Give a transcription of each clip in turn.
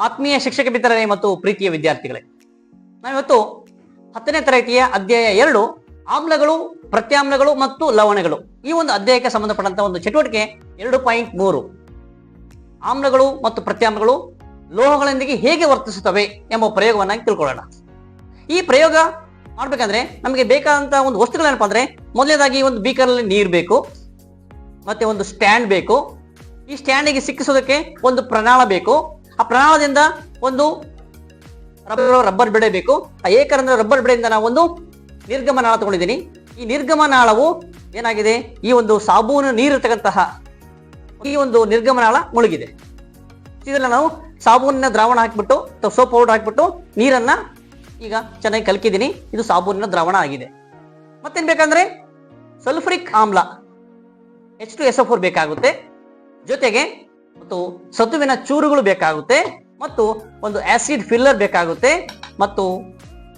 ಆತ್ಮೀಯ ಶಿಕ್ಷಕ ಮಿತ್ರರೇ ಮತ್ತು ಪ್ರೀತಿಯ ವಿದ್ಯಾರ್ಥಿಗಳೇ, ನಾವಿವತ್ತು ಹತ್ತನೇ ತರಗತಿಯ ಅಧ್ಯಾಯ ಎರಡು, ಆಮ್ಲಗಳು, ಪ್ರತ್ಯಾಮ್ಲಗಳು ಮತ್ತು ಲವಣಗಳು. ಈ ಒಂದು ಅಧ್ಯಾಯಕ್ಕೆ ಸಂಬಂಧಪಟ್ಟಂತಹ ಒಂದು ಚಟುವಟಿಕೆ ಎರಡು ಪಾಯಿಂಟ್ ಮೂರು. ಆಮ್ಲಗಳು ಮತ್ತು ಪ್ರತ್ಯಾಮ್ಲಗಳು ಲೋಹಗಳೊಂದಿಗೆ ಹೇಗೆ ವರ್ತಿಸುತ್ತವೆ ಎಂಬ ಪ್ರಯೋಗವನ್ನು ತಿಳ್ಕೊಳ್ಳೋಣ. ಈ ಪ್ರಯೋಗ ಮಾಡಬೇಕಂದ್ರೆ ನಮಗೆ ಬೇಕಾದಂತಹ ಒಂದು ವಸ್ತುಗಳೇನಪ್ಪ ಅಂದ್ರೆ, ಮೊದಲನೇದಾಗಿ ಒಂದು ಬೀಕರ್ನಲ್ಲಿ ನೀರು ಬೇಕು, ಮತ್ತೆ ಒಂದು ಸ್ಟ್ಯಾಂಡ್ ಬೇಕು. ಈ ಸ್ಟ್ಯಾಂಡಿಗೆ ಸಿಕ್ಕಿಸೋದಕ್ಕೆ ಒಂದು ಪ್ರಣಾಳ ಬೇಕು. ಆ ಪ್ರಣಾಳದಿಂದ ಒಂದು ರಬ್ಬರ್ ರಬ್ಬರ್ ಬೆಳೆ ಬೇಕು. ಆ ಏಕರಂದ್ರ ರಬ್ಬರ್ ಬೆಳೆಯಿಂದ ನಾವು ಒಂದು ನಿರ್ಗಮನಾಳ ತಗೊಂಡಿದ್ದೀನಿ. ಈ ನಿರ್ಗಮನಾಳವು ಏನಾಗಿದೆ? ಈ ಒಂದು ಸಾಬೂನು ನೀರಿರ್ತಕ್ಕಂತಹ ಈ ಒಂದು ನಿರ್ಗಮನಾಳ ಮುಳುಗಿದೆ. ಇದರಲ್ಲಿ ನಾವು ಸಾಬೂನಿನ ದ್ರಾವಣ ಹಾಕಿಬಿಟ್ಟು ಸೋಪ್ ಪೌಡರ್ ಹಾಕಿಬಿಟ್ಟು ನೀರನ್ನು ಈಗ ಚೆನ್ನಾಗಿ ಕಲ್ಕಿದ್ದೀನಿ. ಇದು ಸಾಬೂನಿನ ದ್ರಾವಣ ಆಗಿದೆ. ಮತ್ತೇನು ಬೇಕಂದ್ರೆ ಸಲ್ಫರಿಕ್ ಆಮ್ಲ. ಎಚ್ ಟು ಎಸ್ ಫೋರ್ ಬೇಕಾಗುತ್ತೆ. ಜೊತೆಗೆ ಮತ್ತು ಸತುವಿನ ಚೂರುಗಳು ಬೇಕಾಗುತ್ತೆ ಮತ್ತು ಒಂದು ಆಸಿಡ್ ಫಿಲ್ಲರ್ ಬೇಕಾಗುತ್ತೆ ಮತ್ತು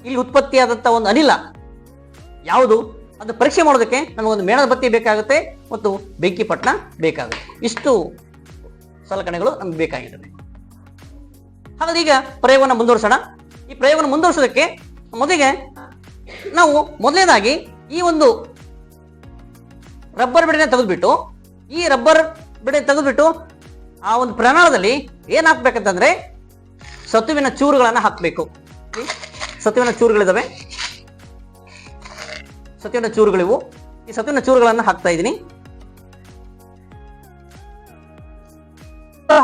ಇಲ್ಲಿ ಉತ್ಪತ್ತಿಯಾದಂಥ ಒಂದು ಅನಿಲ ಯಾವುದು? ಅದು ಪರೀಕ್ಷೆ ಮಾಡೋದಕ್ಕೆ ನಮಗೊಂದು ಮೇಣದ ಬತ್ತಿ ಬೇಕಾಗುತ್ತೆ ಮತ್ತು ಬೆಂಕಿ ಪಟ್ಟಣ ಬೇಕಾಗುತ್ತೆ. ಇಷ್ಟು ಸಲಕರಣೆಗಳು ನಮ್ಗೆ ಬೇಕಾಗಿರ್ತದೆ ಹಾಗಾದ್ರೆ ಈಗ ಪ್ರಯೋಗವನ್ನು ಮುಂದುವರಿಸೋಣ. ಈ ಪ್ರಯೋಗವನ್ನು ಮುಂದುವರಿಸೋದಕ್ಕೆ ಮೊದಲಿಗೆ ನಾವು ಮೊದಲನೇದಾಗಿ ಈ ಒಂದು ರಬ್ಬರ್ ಬಿಡನೆ ತೆಗೆದುಬಿಟ್ಟು, ಈ ರಬ್ಬರ್ ಬಿಡನೆ ತೆಗೆದ್ಬಿಟ್ಟು ಆ ಒಂದು ಪ್ರಮಾಣದಲ್ಲಿ ಏನ್ ಹಾಕ್ಬೇಕಂತಂದ್ರೆ ಸತುವಿನ ಚೂರುಗಳನ್ನ ಹಾಕ್ಬೇಕು. ಸತುವಿನ ಚೂರುಗಳಿದಾವೆ? ಸತುವಿನ ಚೂರುಗಳಿವು. ಈ ಸತುವಿನ ಚೂರುಗಳನ್ನ ಹಾಕ್ತಾ ಇದ್ದೀನಿ.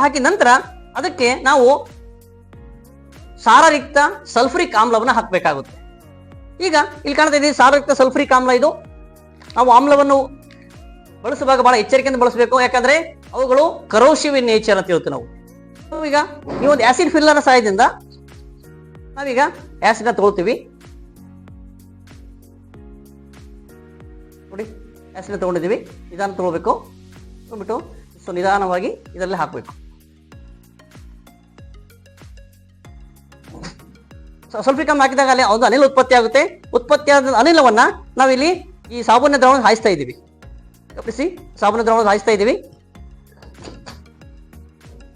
ಹಾಕಿದ ನಂತರ ಅದಕ್ಕೆ ನಾವು ಸಾರರಿಕ್ತ ಸಲ್ಫರಿಕ್ ಆಮ್ಲವನ್ನ ಹಾಕಬೇಕಾಗುತ್ತೆ. ಈಗ ಇಲ್ಲಿ ಕಾಣ್ತಾ ಇದ್ದೀವಿ ಸಾರಯುಕ್ತ ಸಲ್ಫರಿಕ್ ಆಮ್ಲ ಇದು. ನಾವು ಆಮ್ಲವನ್ನು ಬಳಸುವಾಗ ಬಹಳ ಎಚ್ಚರಿಕೆಯಿಂದ ಬಳಸಬೇಕು. ಯಾಕಂದ್ರೆ ಅವುಗಳು ಕರೋಶಿವ್ ನೇಚರ್ ಅಂತ ಹೇಳ್ತೀವಿ ನಾವು. ಈಗ ಈ ಒಂದು ಆ್ಯಸಿಡ್ ಫಿಲ್ಲರ್ ಸಹಾಯದಿಂದ ನಾವೀಗ ಆ್ಯಸಿಡ್ನ ತಗೊಳ್ತೀವಿ. ನೋಡಿ ಆಸಿಡ್ ತೊಗೊಂಡಿದ್ದೀವಿ. ನಿಧಾನ ತೊಗೊಳ್ಬೇಕು. ತೊಗೊಂಡ್ಬಿಟ್ಟು ಸೊ ನಿಧಾನವಾಗಿ ಇದರಲ್ಲಿ ಹಾಕಬೇಕು. ಸ್ವಲ್ಪ ಕಮ್ಮಿ ಹಾಕಿದಾಗ ಅಲ್ಲಿ ಒಂದು ಅನಿಲ ಉತ್ಪತ್ತಿ ಆಗುತ್ತೆ. ಉತ್ಪತ್ತಿ ಆದ ಅನಿಲವನ್ನ ನಾವಿಲ್ಲಿ ಈ ಸಾಬೂನ ದ್ರವಣ ಹಾಯಿಸ್ತಾ ಇದ್ದೀವಿ. ಗಮನಿಸಿ ಸಾಬೂನ ದ್ರವಣ ಹಾಯಿಸ್ತಾ ಇದ್ದೀವಿ.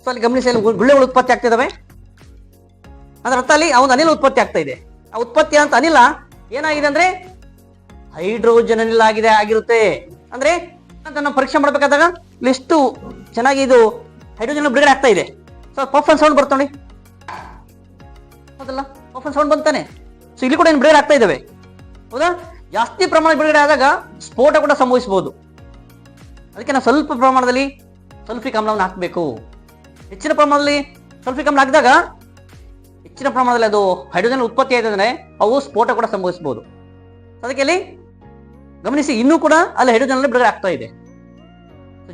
ಸೊ ಅಲ್ಲಿ ಗಮನಿಸಿ ಗುಳ್ಳೆಗಳು ಉತ್ಪತ್ತಿ ಆಗ್ತಿದಾವೆ. ಅದರ ಅರ್ಥ ಅಲ್ಲಿ ಅವನ ಅನಿಲ ಉತ್ಪತ್ತಿ ಆಗ್ತಾ ಇದೆ. ಆ ಉತ್ಪತ್ತಿ ಅಂತ ಅನಿಲ ಏನಾಗಿದೆ ಅಂದ್ರೆ ಹೈಡ್ರೋಜನ್ ಅನಿಲ ಆಗಿದೆ, ಆಗಿರುತ್ತೆ. ಅಂದ್ರೆ ಅದನ್ನ ಪರೀಕ್ಷೆ ಮಾಡ್ಬೇಕಾದಾಗ ಎಷ್ಟು ಚೆನ್ನಾಗಿ ಇದು ಹೈಡ್ರೋಜನ್ ಬಿಡುಗಡೆ ಆಗ್ತಾ ಇದೆ. ಸೊ ಪಫ್ ಅಂಡ್ ಸೌಂಡ್ ಬರುತ್ತೆ ನೋಡಿ. ಹೌದಲ್ಲ? ಪಫ್ ಅಂಡ್ ಸೌಂಡ್ ಬಂತಾನೆ. ಸೊ ಇಲ್ಲಿ ಕೂಡ ಏನು ಬಿಡುಗಡೆ ಆಗ್ತಾ ಇದ್ದಾವೆ ಹೌದಾ? ಜಾಸ್ತಿ ಪ್ರಮಾಣ ಬಿಡುಗಡೆ ಆದಾಗ ಸ್ಫೋಟ ಕೂಡ ಸಂಭವಿಸಬಹುದು ಅದಕ್ಕೆ ನಾವು ಸ್ವಲ್ಪ ಪ್ರಮಾಣದಲ್ಲಿ ಸಲ್ಫಿಕ್ ಆಮ್ಲವನ್ನು ಹಾಕಬೇಕು. ಹೆಚ್ಚಿನ ಪ್ರಮಾಣದಲ್ಲಿ ಸಲ್ಫಿಕ್ ಆಮ್ಲ ಹಾಕಿದಾಗ ಹೆಚ್ಚಿನ ಪ್ರಮಾಣದಲ್ಲಿ ಅದು ಹೈಡ್ರೋಜನ್ ಉತ್ಪತ್ತಿ ಆಯ್ತಂದ್ರೆ ಅವು ಸ್ಫೋಟ ಕೂಡ ಸಂಭವಿಸಬಹುದು ಅದಕ್ಕೆ ಅಲ್ಲಿ ಗಮನಿಸಿ ಇನ್ನೂ ಕೂಡ ಅಲ್ಲಿ ಹೈಡ್ರೋಜನ್ ಬಿಡುಗಡೆ ಆಗ್ತಾ ಇದೆ.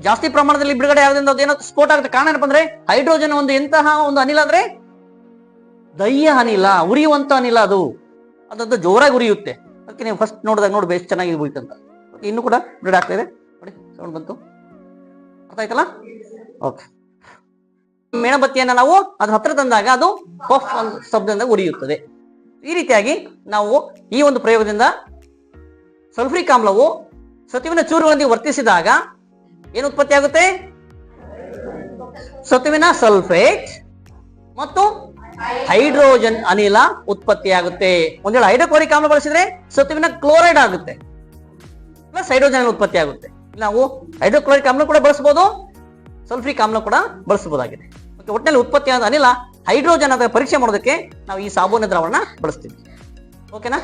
ಜಾಸ್ತಿ ಪ್ರಮಾಣದಲ್ಲಿ ಬಿಡುಗಡೆ ಆಗೋದ್ರಿಂದ ಅದೇನೋ ಸ್ಫೋಟ ಆಗುತ್ತೆ ಕಾರಣ ಏನಪ್ಪ ಅಂದ್ರೆ ಹೈಡ್ರೋಜನ್ ಒಂದು ಎಂತಹ ಒಂದು ಅನಿಲ ಅಂದ್ರೆ ದಯ್ಯ ಅನಿಲ, ಉರಿಯುವಂತ ಅನಿಲ ಅದು. ಅದದ್ದು ಜೋರಾಗಿ ಉರಿಯುತ್ತೆ. ಅದಕ್ಕೆ ನೀವು ಫಸ್ಟ್ ನೋಡಿದಾಗ ನೋಡಿ ಎಷ್ಟು ಚೆನ್ನಾಗಿ ಅಂತ. ಇನ್ನೂ ಕೂಡ ಬಿಡುಗಡೆ ಆಗ್ತಾ ಇದೆ. ನೋಡಿ ಸೌಂಡ್ ಬಂತು. ಅರ್ಥ ಆಯ್ತಲ್ಲ? ಓಕೆ ಮೇಣಬತ್ತಿಯನ್ನ ನಾವು ಅದ್ರ ಹತ್ರ ತಂದಾಗ ಅದು ಪಫ್ ಶಬ್ದದಿಂದ ಉರಿಯುತ್ತದೆ. ಈ ರೀತಿಯಾಗಿ ನಾವು ಈ ಒಂದು ಪ್ರಯೋಗದಿಂದ ಸಲ್ಫ್ರಿಕ್ ಆಮ್ಲವು ಸತುವಿನ ಚೂರುಗಳೊಂದಿಗೆ ವರ್ತಿಸಿದಾಗ ಏನು ಉತ್ಪತ್ತಿ ಆಗುತ್ತೆ? ಸತುವಿನ ಸಲ್ಫೇಟ್ ಮತ್ತು ಹೈಡ್ರೋಜನ್ ಅನಿಲ ಉತ್ಪತ್ತಿಯಾಗುತ್ತೆ ಒಂದ್ ಹೈಡ್ರೋಕ್ಲೋರಿಕ್ ಆಮ್ಲ ಬಳಸಿದ್ರೆ ಸತುವಿನ ಕ್ಲೋರೈಡ್ ಆಗುತ್ತೆ. ಪ್ಲಸ್ ಹೈಡ್ರೋಜನ್ ಉತ್ಪತ್ತಿ ಆಗುತ್ತೆ. ನಾವು ಹೈಡ್ರೋಕ್ಲೋರಿಕ್ ಆಮ್ಲ ಕೂಡ ಬಳಸಬಹುದು ಸಲ್ಫ್ರಿಕ್ ಆಮ್ಲ ಕೂಡ ಬಳಸಬಹುದಾಗಿದೆ. ಮತ್ತೆ ಒಟ್ಟಿನಲ್ಲಿ ಉತ್ಪತ್ತಿಯಾದ ಅನಿಲ ಹೈಡ್ರೋಜನ್ ಅದರ ಪರೀಕ್ಷೆ ಮಾಡೋದಕ್ಕೆ ನಾವು ಈ ಸಾಬೂನ ದ್ರಾವಣ ಬಳಸ್ತೀವಿ. ಓಕೆನಾ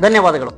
ಧನ್ಯವಾದಗಳು.